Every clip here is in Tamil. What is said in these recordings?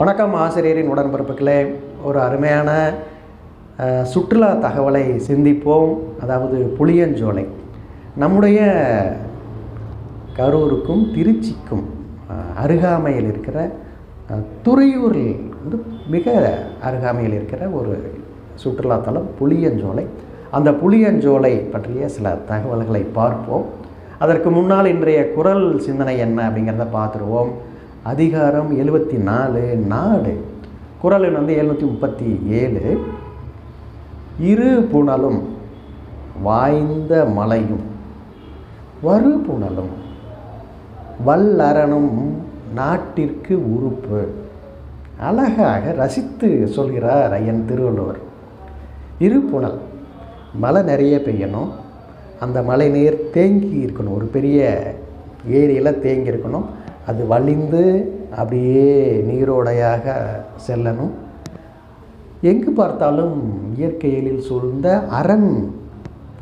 வணக்கம் ஆசிரியரின் உடன்பிறப்புகளே. ஒரு அருமையான சுற்றுலா தகவலை சிந்திப்போம். அதாவது புளியஞ்சோலை. நம்முடைய கரூருக்கும் திருச்சிக்கும் அருகாமையில் இருக்கிற துறையூரில் வந்து மிக அருகாமையில் இருக்கிற ஒரு சுற்றுலாத்தலம் புளியஞ்சோலை. அந்த புளியஞ்சோலை பற்றிய சில தகவல்களை பார்ப்போம். அதற்கு முன்னால் இன்றைய குரல் சிந்தனை என்ன அப்படிங்கிறத பார்த்துருவோம். அதிகாரம் எழுபத்தி நாலு. நாடு குரல் எண் வந்து எழுநூற்றி முப்பத்தி ஏழு. இரு புனலும் வாய்ந்த மலையும் வறு புனலும் வல்லரணும் நாட்டிற்கு உறுப்பு. அழகாக ரசித்து சொல்கிறார் ஐயன் திருவள்ளுவர். இரு புனல் மழை நிறைய பெய்யணும். அந்த மழை நீர் தேங்கி இருக்கணும். ஒரு பெரிய ஏரியில் தேங்கி இருக்கணும். அது வழிந்து அப்படியே நீரோடையாக செல்லணும். எங்கு பார்த்தாலும் இயற்கை எழில் சூழ்ந்த அரண்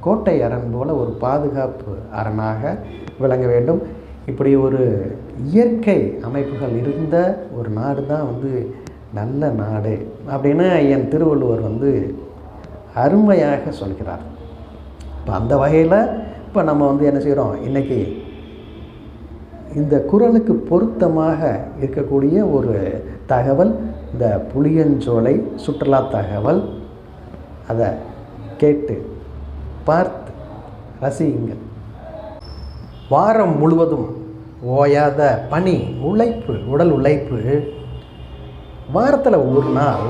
கோட்டை அரண் போல ஒரு பாதுகாப்பு அரணாக விளங்க வேண்டும். இப்படி ஒரு இயற்கை அமைப்புகள் இருந்த ஒரு நாடு தான் வந்து நல்ல நாடு அப்படின்னு என் திருவள்ளுவர் வந்து அருமையாக சொல்கிறார். இப்போ அந்த வகையில் இப்போ நம்ம வந்து என்ன செய்கிறோம் இன்றைக்கி இந்த குரலுக்கு பொருத்தமாக இருக்கக்கூடிய ஒரு தகவல் இந்த புளியஞ்சோலை சுற்றுலா தகவல். அதை கேட்டு பார்த்து ரசியுங்கள். வாரம் முழுவதும் ஓயாத பனி உழைப்பு உடல் உழைப்பு. வாரத்தில் ஒரு நாள்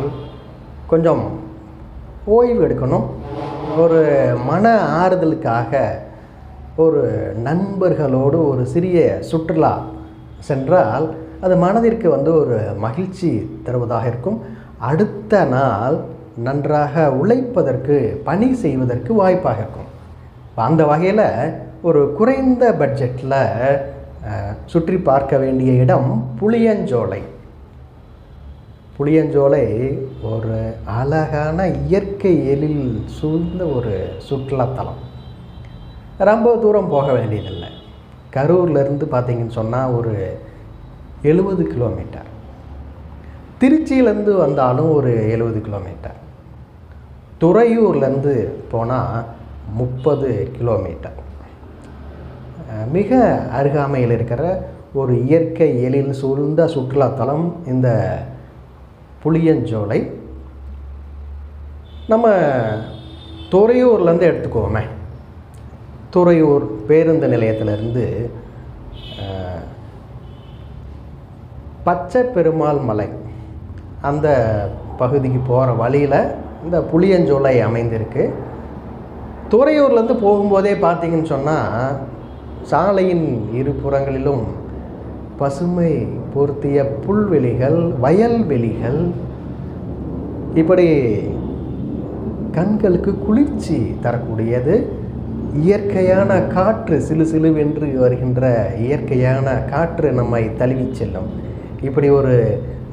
கொஞ்சம் ஓய்வு எடுக்கணும். ஒரு மன ஆறுதலுக்காக ஒரு நண்பர்களோடு ஒரு சிறிய சுற்றுலா சென்றால் அது மனதிற்கு வந்து ஒரு மகிழ்ச்சி தருவதாக இருக்கும். அடுத்த நாள் நன்றாக உழைப்பதற்கு பணி செய்வதற்கு வாய்ப்பாக இருக்கும். அந்த வகையில் ஒரு குறைந்த பட்ஜெட்டில் சுற்றி பார்க்க வேண்டிய இடம் புளியஞ்சோலை. புளியஞ்சோலை ஒரு அழகான இயற்கை எழில் சூழ்ந்த ஒரு சுற்றுலாத்தலம். ரொம்ப தூரம் போக வேண்டியதில்லை. கரூர்லேருந்து பார்த்தீங்கன்னு சொன்னால் ஒரு எழுபது கிலோமீட்டர். திருச்சியிலேருந்து வந்தாலும் ஒரு எழுபது கிலோமீட்டர். துறையூர்லேருந்து போனால் முப்பது கிலோமீட்டர். மிக அருகாமையில் இருக்கிற ஒரு இயற்கை எழில் சூழ்ந்த சுற்றுலாத்தலம் இந்த புளியஞ்சோலை. நம்ம துறையூர்லேருந்து எடுத்துக்குவோமே. துறையூர் பேருந்து நிலையத்திலிருந்து பச்சை பெருமாள் மலை அந்த பகுதிக்கு போகிற வழியில் இந்த புளியஞ்சோலை அமைந்திருக்கு. துறையூர்லேருந்து போகும்போதே பார்த்தீங்கன்னு சொன்னால் சாலையின் இரு புறங்களிலும் பசுமை பொருத்திய புல்வெளிகள் வயல்வெளிகள் இப்படி கண்களுக்கு குளிர்ச்சி தரக்கூடியது. இயற்கையான காற்று சிலு சிலுவென்று வருகின்ற இயற்கையான காற்று நம்மை தழுவிச் செல்லும். இப்படி ஒரு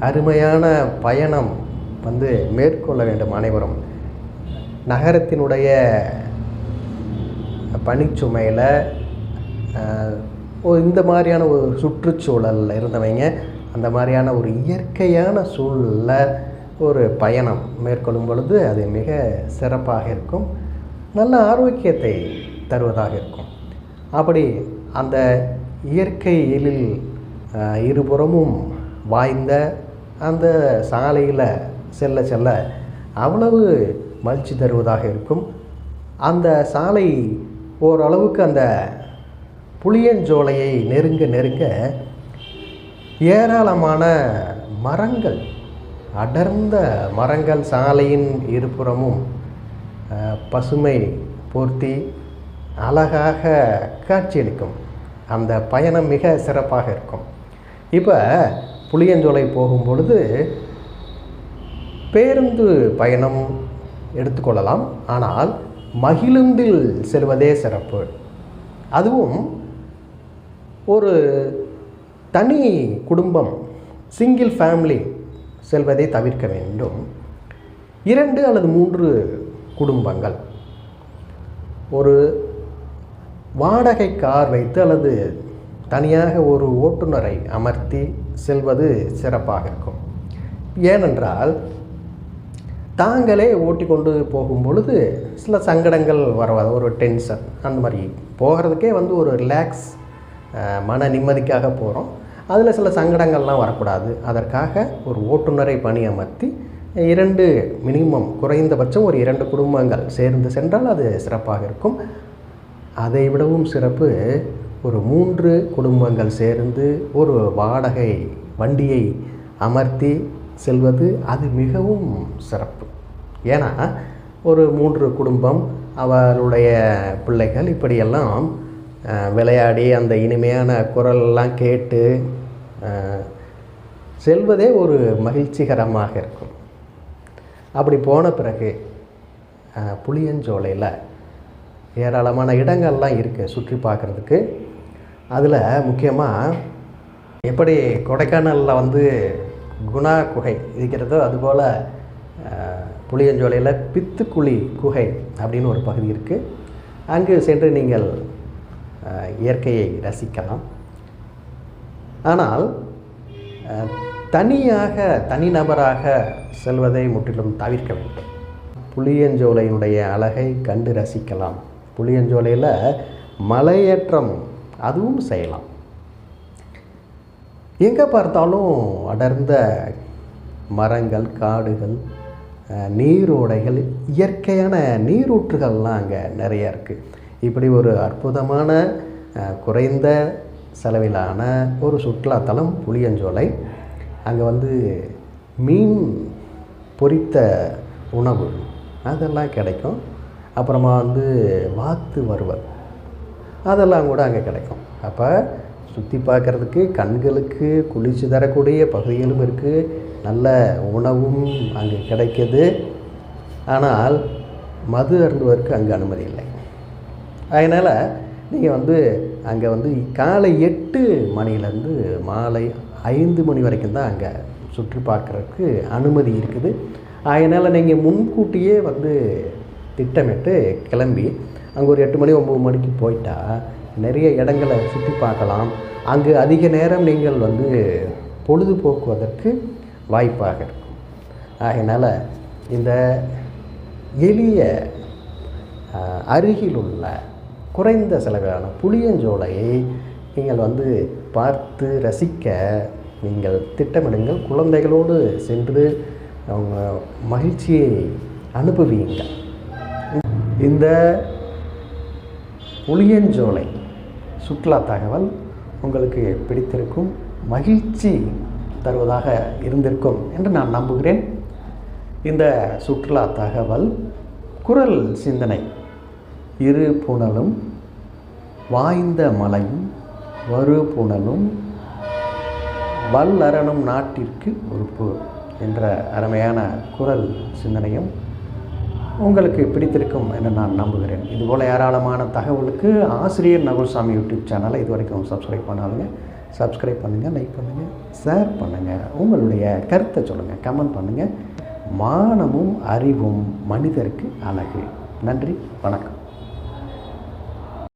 அருமையான பயணம் வந்து மேற்கொள்ள வேண்டும் அனைவரும். நகரத்தினுடைய பனிச்சுமையில் இந்த மாதிரியான ஒரு சுற்றுச்சூழலில் இருந்தவங்க. அந்த மாதிரியான ஒரு இயற்கையான சூழலில் ஒரு பயணம் மேற்கொள்ளும் பொழுது அது மிக சிறப்பாக இருக்கும். நல்ல ஆரோக்கியத்தை தருவதாக இருக்கும். அப்படி அந்த இயற்கை எழில் இருபுறமும் வாய்ந்த அந்த சாலையில் செல்ல செல்ல அவ்வளவு மகிழ்ச்சி தருவதாக இருக்கும். அந்த சாலை ஓரளவுக்கு அந்த புளியஞ்சோலையை நெருங்க நெருங்க ஏராளமான மரங்கள் அடர்ந்த மரங்கள் சாலையின் இருபுறமும் பசுமை போர்த்தி அழகாக காட்சியளிக்கும். அந்த பயணம் மிக சிறப்பாக இருக்கும். இப்போ புளியஞ்சோலை போகும் பொழுது பேருந்து பயணம் எடுத்துக்கொள்ளலாம். ஆனால் மகிழுந்தில் செல்வதே சிறப்பு. அதுவும் ஒரு தனி குடும்பம் சிங்கிள் ஃபேமிலி செல்வதை தவிர்க்க வேண்டும். இரண்டு அல்லது மூன்று குடும்பங்கள். ஒரு வாடகை கார் வைத்து அல்லது தனியாக ஒரு ஓட்டுநரை அமர்த்தி செல்வது சிறப்பாக இருக்கும். ஏனென்றால் தாங்களே ஓட்டி கொண்டு போகும் பொழுது சில சங்கடங்கள் வர ஒரு டென்ஷன் அந்த மாதிரி போகிறதுக்கே வந்து ஒரு ரிலாக்ஸ் மன நிம்மதிக்காக போகிறோம் அதில் சில சங்கடங்கள்லாம் வரக்கூடாது. அதற்காக ஒரு ஓட்டுநரை பணியமர்த்தி இரண்டு மினிமம் குறைந்தபட்சம் ஒரு இரண்டு குடும்பங்கள் சேர்ந்து சென்றால் அது சிறப்பாக இருக்கும். அதை விடவும் சிறப்பு ஒரு மூன்று குடும்பங்கள் சேர்ந்து ஒரு வாடகை வண்டியை அமர்த்தி செல்வது அது மிகவும் சிறப்பு. ஏன்னா ஒரு மூன்று குடும்பம் அவருடைய பிள்ளைகள் இப்படியெல்லாம் விளையாடி அந்த இனிமையான குரலெல்லாம் கேட்டு செல்வதே ஒரு மகிழ்ச்சிகரமாக இருக்கும். அப்படி போன பிறகு புளியஞ்சோலையில் ஏராளமான இடங்கள்லாம் இருக்குது சுற்றி பார்க்குறதுக்கு. அதில் முக்கியமாக எப்படி கொடைக்கானலில் வந்து குணா குகை இருக்கிறதோ அதுபோல் புளியஞ்சோலையில் பித்துக்குழி குகை அப்படின்னு ஒரு பகுதி இருக்குது அங்கு சென்று நீங்கள் இயற்கையை ரசிக்கலாம். ஆனால் தனியாக தனிநபராக செல்வதை முற்றிலும் தவிர்க்க வேண்டும். புளியஞ்சோலையினுடைய அழகை கண்டு ரசிக்கலாம். புளியஞ்சோலையில் மலையேற்றம் அதுவும் செய்யலாம். எங்கே பார்த்தாலும் அடர்ந்த மரங்கள் காடுகள் நீரோடைகள் இயற்கையான நீரூற்றுகள்லாம் அங்கே நிறைய இருக்குது இப்படி ஒரு அற்புதமான குறைந்த செலவிலான ஒரு சுற்றுலாத்தலம் புளியஞ்சோலை. அங்கே வந்து மீன் பொரித்த உணவு அதெல்லாம் கிடைக்கும். அப்புறமா வந்து வாத்து வறுவல். அதெல்லாம் கூட அங்கே கிடைக்கும். அப்போ சுற்றி பார்க்குறதுக்கு கண்களுக்கு குளிர்ச்சி தரக்கூடிய பகுதிகளும் இருக்குது நல்ல உணவும் அங்கே கிடைக்கிது. ஆனால் மது அருந்துவதற்கு அங்கே அனுமதி இல்லை. அதனால் நீங்கள் வந்து அங்கே வந்து காலை எட்டு மணிலேருந்து மாலை ஐந்து மணி வரைக்கும் தான் அங்கே சுற்றி பார்க்குறதுக்கு அனுமதி இருக்குது. அதனால் நீங்கள் முன்கூட்டியே வந்து திட்டமிட்டு கிளம்பி அங்கே ஒரு எட்டு மணி ஒம்பது மணிக்கு போயிட்டால் நிறைய இடங்களை சுற்றி பார்க்கலாம். அங்கு அதிக நேரம் நீங்கள் வந்து பொழுதுபோக்குவதற்கு வாய்ப்பாக இருக்கும். ஆகையினால் இந்த எளிய அருகிலுள்ள குறைந்த செலவிலான புளியஞ்சோலையை நீங்கள் வந்து பார்த்து ரசிக்க நீங்கள் திட்டமிடுங்கள். குழந்தைகளோடு சென்று அவங்க மகிழ்ச்சியை அனுபவியுங்கள். இந்த புளியஞ்சோலை சுற்றுலா தகவல் உங்களுக்கு பிடித்திருக்கும் மகிழ்ச்சி தருவதாக இருந்திருக்கும் என்று நான் நம்புகிறேன். இந்த சுற்றுலா தகவல் குரல் சிந்தனை இரு புனலும் வாய்ந்த மலையும் வறு புனலும் வல்லரணும் நாட்டிற்கு உறுப்பு என்ற அருமையான குரல் சிந்தனையும் உங்களுக்கு பிடித்திருக்கும் என்று நான் நம்புகிறேன். இதுபோல் ஏராளமான தகவலுக்கு ஆசிரியர் நகுல்சாமி யூடியூப் சேனலை இது வரைக்கும் சப்ஸ்கிரைப் பண்ணாதுங்க சப்ஸ்கிரைப் பண்ணுங்கள் லைக் பண்ணுங்கள் ஷேர் பண்ணுங்கள் உங்களுடைய கருத்தை சொல்லுங்கள் கமெண்ட் பண்ணுங்கள் மானமும் அறிவும் மனிதருக்கு அழகு. நன்றி வணக்கம்.